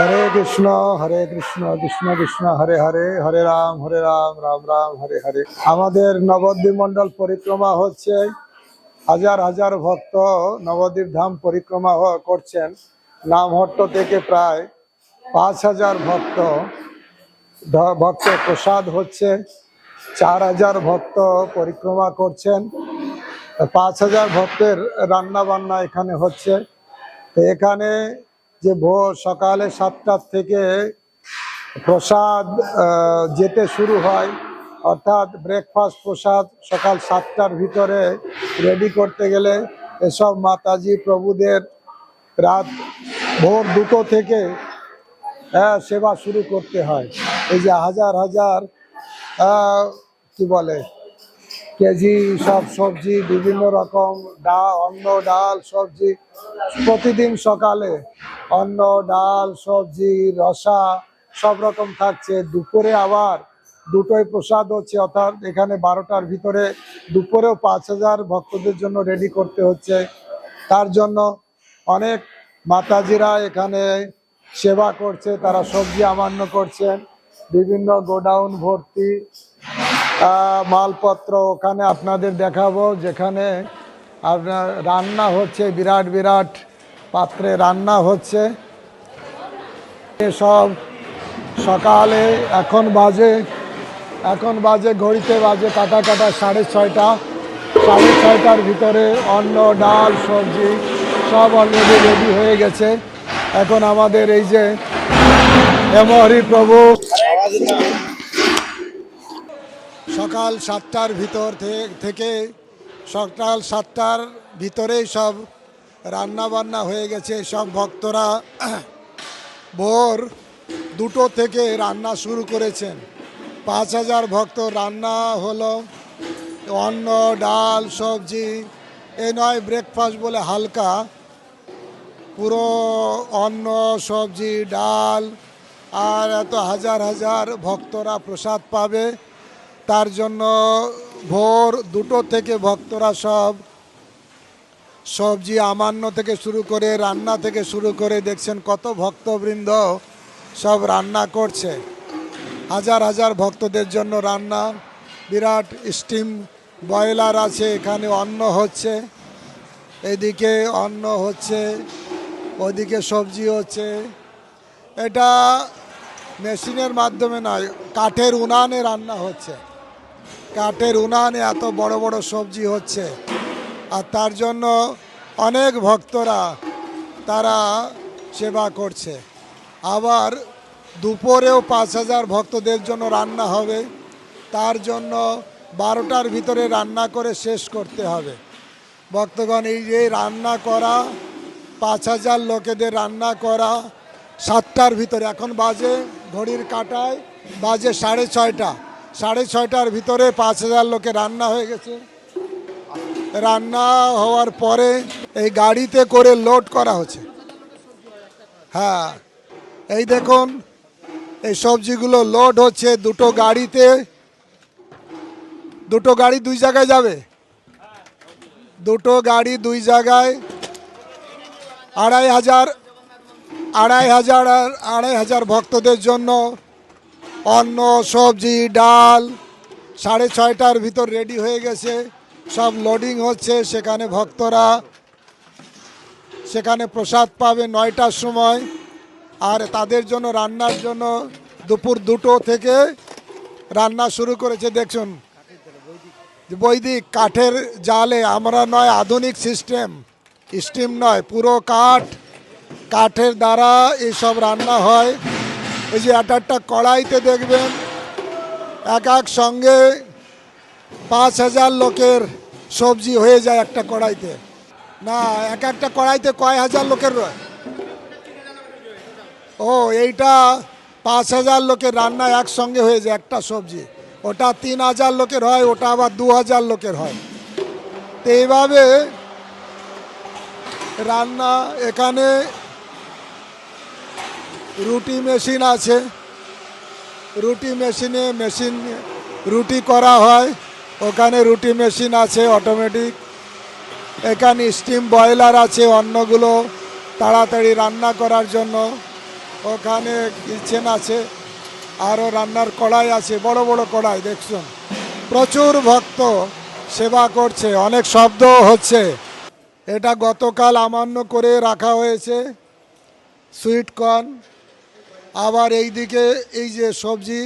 হরে কৃষ্ণ হরে কৃষ্ণ কৃষ্ণ কৃষ্ণ, হরে হরে হরে রাম হরে রাম রাম রাম, হরে হরে। আমাদের নবদ্বীপ মণ্ডল পরিক্রমা হচ্ছে, হাজার হাজার ভক্ত নবদ্বীপ ধাম পরিক্রমা করছেন। নামহট্ট থেকে প্রায় পাঁচ হাজার ভক্ত ভক্ত প্রসাদ হচ্ছে, চার হাজার ভক্ত পরিক্রমা করছেন। পাঁচ হাজার ভক্তের রান্না বান্না এখানে হচ্ছে। এখানে যে ভোর সকালে সাতটার থেকে প্রসাদ যেতে শুরু হয়। অর্থাৎ ব্রেকফাস্ট প্রসাদ সকাল সাতটার ভিতরে রেডি করতে গেলে এসব মাতাজি প্রভুদের রাত ভোর দুটো থেকে হ্যাঁ, সেবা শুরু করতে হয়। এই যে হাজার হাজার কি বলে কেজি সব সবজি বিভিন্ন রকম ডাল অন্ন ডাল সবজি প্রতিদিন সকালে অন্ন, ডাল, সবজি, রসা, সব রকম থাকছে। দুপুরে আবার দুটোই প্রসাদ হচ্ছে, অর্থাৎ এখানে বারোটার ভিতরে দুপুরেও পাঁচ হাজার ভক্তদের জন্য রেডি করতে হচ্ছে। তার জন্য অনেক মাতাজিরা এখানে সেবা করছে, তারা সবজি আমান্য করছেন। বিভিন্ন গোডাউন ভর্তি মালপত্র ওখানে আপনাদের দেখাবো, যেখানে আপনার রান্না হচ্ছে বিরাট বিরাট। পাত্রে রান্না হচ্ছে। এসব সকালে এখন বাজে এখন বাজে, ঘড়িতে বাজে কাটা কাটা সাড়ে ছয়টা। সাড়ে ছয়টার ভিতরে অন্ন, ডাল, সবজি সব অলরেডি রেডি হয়ে গেছে। এখন আমাদের এই যে এমহরি প্রভু। সকাল সাতটার ভিতর থেকে সকাল সাতটার ভিতরেই সব রান্না বান্না হয়ে গেছে সব ভক্তরা। ভোর দুটো থেকে রান্না শুরু করেছেন। পাঁচ হাজার ভক্ত রান্না হলো, অন্ন, ডাল, সবজি, এ নয় ব্রেকফাস্ট বলে হালকা। পুরো অন্ন, সবজি, ডাল, আর এত হাজার হাজার ভক্তরা প্রসাদ পাবে। তার জন্য ভোর দুটো থেকে ভক্তরা সব সবজি আমান্য থেকে শুরু করে রান্না থেকে শুরু করে দেখছেন কত ভক্তবৃন্দ সব রান্না করছে। হাজার হাজার ভক্তদের জন্য রান্না। বিরাট স্টিম বয়লার আছে, এখানে অন্ন হচ্ছে। এদিকে অন্ন হচ্ছে, ওদিকে সবজি হচ্ছে। এটা মেশিনের মাধ্যমে নয়, কাঠের উনানে রান্না হচ্ছে। কাঠের উনানে এত বড় বড় সবজি হচ্ছে। আর তার জন্য অনেক ভক্তরা তারা সেবা করছে। আবার দুপুরেও পাঁচ হাজার ভক্তদের জন্য রান্না হবে। তার জন্য বারোটার ভিতরে রান্না করে শেষ করতে হবে। ভক্তগণ, এই যে রান্না করা, পাঁচ হাজার লোকেদের রান্না করা, সাতটার ভিতরে, এখন বাজে ঘড়ির কাটায়, বাজে সাড়ে ছয়টা। সাড়ে ছয়টার ভিতরে পাঁচ হাজার লোকে রান্না হয়ে গেছে। রান্না হওয়ার পরে এই গাড়িতে করে লোড করা হচ্ছে। হ্যাঁ এই দেখুন, এই সবজিগুলো লোড হচ্ছে দুটো গাড়িতে। দুটো গাড়ি দুই জায়গায় যাবে? দুটো গাড়ি দুই জায়গায়। আড়াই হাজার আড়াই হাজার আড়াই হাজার ভক্তদের জন্য অন্ন, সবজি, ডাল সাড়ে ছয়টার ভিতর রেডি হয়ে গেছে। সব লোডিং হচ্ছে, সেখানে ভক্তরা, সেখানে প্রসাদ পাবে নয়টার সময়। আর তাদের জন্য, রান্নার জন্য দুপুর দুটো থেকে রান্না শুরু করেছে, দেখুন। বৈদিক কাঠের জালে, আমরা নয়, আধুনিক সিস্টেম স্টিম নয়, পুরো কাঠ, কাঠের দ্বারা এইসব রান্না হয়। এই যে একটা একটা কড়াইতে দেখবেন, এক এক সঙ্গে পাঁচ হাজার লোকের সবজি হয়ে যায় একটা কড়াইতে। না, এক একটা কড়াইতে কয় হাজার লোকের ও, এইটা পাঁচ হাজার লোকের রান্না একসঙ্গে হয়ে যায় একটা সবজি। ওটা তিন হাজার লোকের হয়, ওটা আবার দু হাজার লোকের হয়। তো এইভাবে রান্না এখানে রুটি মেশিন আছে। রুটি মেশিনে মেশিন রুটি করা হয়। ওখানে রুটি মেশিন আছে অটোমেটিক এখানে স্টিম বয়লার আছে, অন্নগুলো তাড়াতাড়ি রান্না করার জন্য। ওখানে কিচেন আছে আরও রান্নার কড়াই আছে, বড় বড় কড়াই দেখছেন প্রচুর ভক্ত সেবা করছে, অনেক শব্দ হচ্ছে। এটা গতকাল আমান্য করে রাখা হয়েছে সুইট কর্ন আবার এইদিকে এই যে সবজি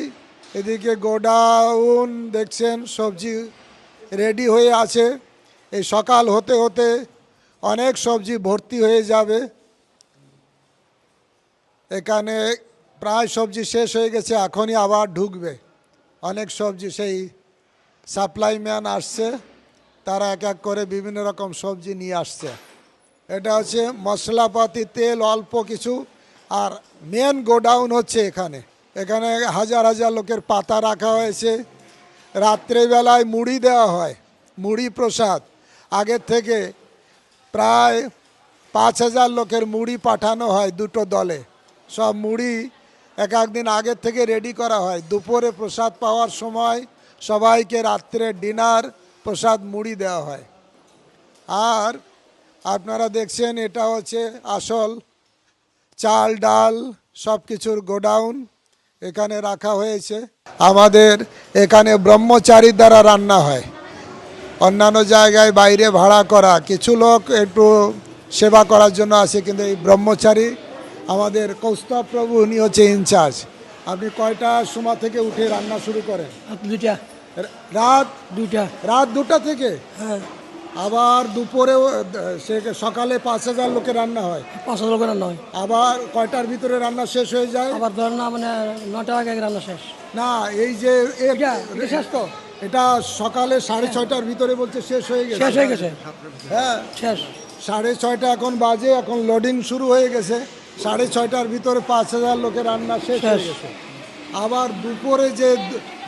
এদিকে গোডাউন দেখছেন, সবজি রেডি হয়ে আছে। এই সকাল হতে হতে অনেক সবজি ভর্তি হয়ে যাবে। এখানে প্রায় সবজি শেষ হয়ে গেছে, এখনই আবার ঢুকবে। অনেক সবজি সেই সাপ্লাই ম্যান আসছে, তারা এক এক করে বিভিন্ন রকম সবজি নিয়ে আসছে। এটা হচ্ছে মশলাপাতি, তেল অল্প কিছু, আর মেন গোডাউন হচ্ছে এখানে। এখানে হাজার হাজার লোকের পাতা রাখা হয়েছে। রাত্রেবেলায় মুড়ি দেওয়া হয়, মুড়ি প্রসাদ। আগের থেকে প্রায় পাঁচ হাজার লোকের মুড়ি পাঠানো হয় দুটো দলে। সব মুড়ি এক একদিন আগের থেকে রেডি করা হয়। দুপুরে প্রসাদ পাওয়ার সময় সবাইকে রাত্রে ডিনার প্রসাদ মুড়ি দেওয়া হয়। আর আপনারা দেখছেন এটা হচ্ছে আসল চাল, ডাল সব কিছুর গোডাউন। এখানে রাখা হয়েছে। আমাদের এখানে ব্রহ্মচারীর দ্বারা রান্না হয়। অন্যান্য জায়গায় বাইরে ভাড়া করা। কিছু লোক একটু সেবা করার জন্য আসে কিন্তু এই ব্রহ্মচারী আমাদের কৌস্তব প্রভু উনি হচ্ছে ইনচার্জ আপনি কয়টা সময় থেকে উঠে রান্না শুরু করেন? দুইটা। রাত দুইটা। রাত দুটা থেকে? হ্যাঁ। আবার দুপুরেও সে সকালে পাঁচ হাজার লোকের রান্না হয়। পাঁচ হাজার করে হয়। আবার কয়টার ভিতরে রান্না শেষ হয়ে যায়? আবার ধর না মানে নটা আগে রান্না শেষ। না এই যে শেষ তো? এটা সকালে সাড়ে ছয়টার ভিতরে বলছে শেষ হয়ে গেছে। শেষ হয়ে গেছে? হ্যাঁ। শেষ। সাড়ে ছয়টা এখন বাজে এখন লোডিং শুরু হয়ে গেছে। সাড়ে ছয়টার ভিতরে পাঁচ হাজার লোকের রান্না শেষ হয়ে গেছে। আবার দুপুরে যে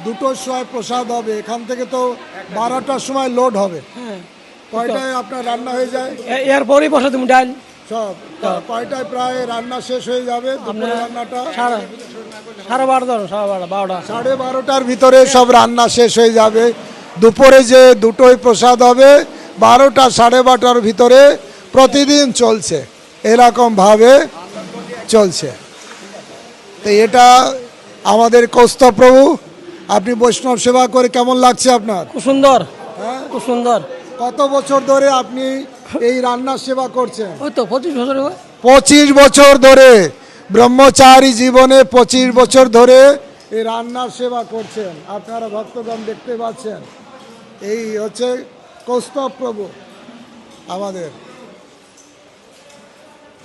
দুটোর সময় প্রসাদ হবে এখান থেকে তো বারোটার সময় লোড হবে। হ্যাঁ। কয়টায় আপনার রান্না হয়ে যায়? এরপরই বসে তুমি ডাল। সব। কয়টায় প্রায় রান্না শেষ হয়ে যাবে দুপুরে রান্নাটা? সাড়ে সাড়ে বারোটা। সাড়ে বারোটার ভিতরে সব রান্না শেষ হয়ে যাবে। দুপুরে যে দুটোই প্রসাদ হবে বারোটা সাড়ে বারোটার ভিতরে প্রতিদিন চলছে। এরকমভাবে চলছে। তো এটা আমাদের কৌস্তব প্রভু। আপনি বৈষ্ণব সেবা করে কেমন লাগছে আপনার? খুব সুন্দর। হ্যাঁ? খুব সুন্দর। কত বছর ধরে আপনি এই রান্নার সেবা করছেন? ওই তো পঁচিশ বছর পঁচিশ বছর ধরে ব্রহ্মচারী জীবনে পঁচিশ বছর ধরে এই রান্নার সেবা করছেন। আপনারা ভক্তগণ দেখতে পাচ্ছেন এই হচ্ছে কৌস্তব প্রভু আমাদের।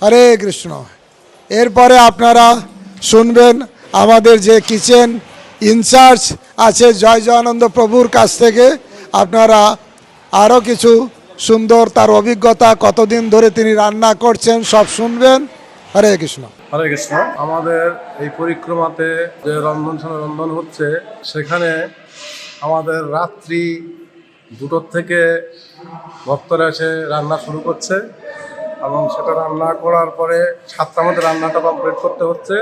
হরে কৃষ্ণ। এরপরে আপনারা শুনবেন আমাদের যে কিচেন ইনচার্জ আছে জয় জয়ানন্দ প্রভুর কাছ থেকে। আপনারা আরও কিছু সুন্দর তার অভিজ্ঞতা, কতদিন ধরে তিনি রান্না করছেন, সব শুনবেন। হরে কৃষ্ণ। হরে কৃষ্ণ। আমাদের এই পরিক্রমাতে যে রন্ধন রন্ধন হচ্ছে, সেখানে আমাদের রাত্রি দুটোর থেকে ভক্তরা এসে রান্না শুরু করছে এবং সেটা রান্না করার পরে সাতটার মধ্যে রান্নাটা কমপ্লিট করতে হচ্ছে।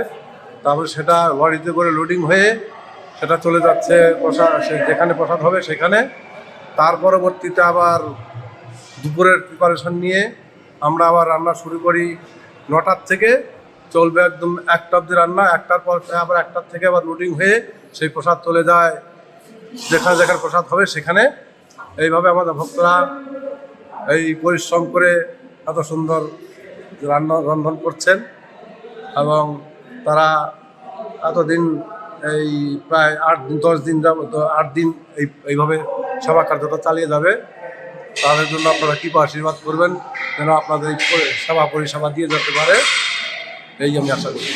তারপরে সেটা লরিতে করে লোডিং হয়ে সেটা চলে যাচ্ছে প্রসাদ যেখানে প্রসাদ হবে সেখানে। তার পরবর্তীতে আবার দুপুরের প্রিপারেশন নিয়ে আমরা আবার রান্না শুরু করি নটার থেকে। চলবে একদম একটা অব্দি রান্না, একটার পর আবার একটার থেকে আবার লোডিং হয়ে সেই প্রসাদ চলে যায়। যেখানে যেখানে প্রসাদ হবে সেখানে। এইভাবে আমাদের ভক্তরা এই পরিশ্রম করে এত সুন্দর রান্না, রন্ধন করছেন এবং তারা এতদিন এই প্রায় আট, দশ দিন আট দিন এই, এইভাবে সেবা কার্যটা চালিয়ে যাবে, তাদের জন্য আপনারা কৃপা আশীর্বাদ করবেন, যেন আপনাদের সেবা পরিষেবা দিয়ে যেতে পারে এই আমি আশা করি।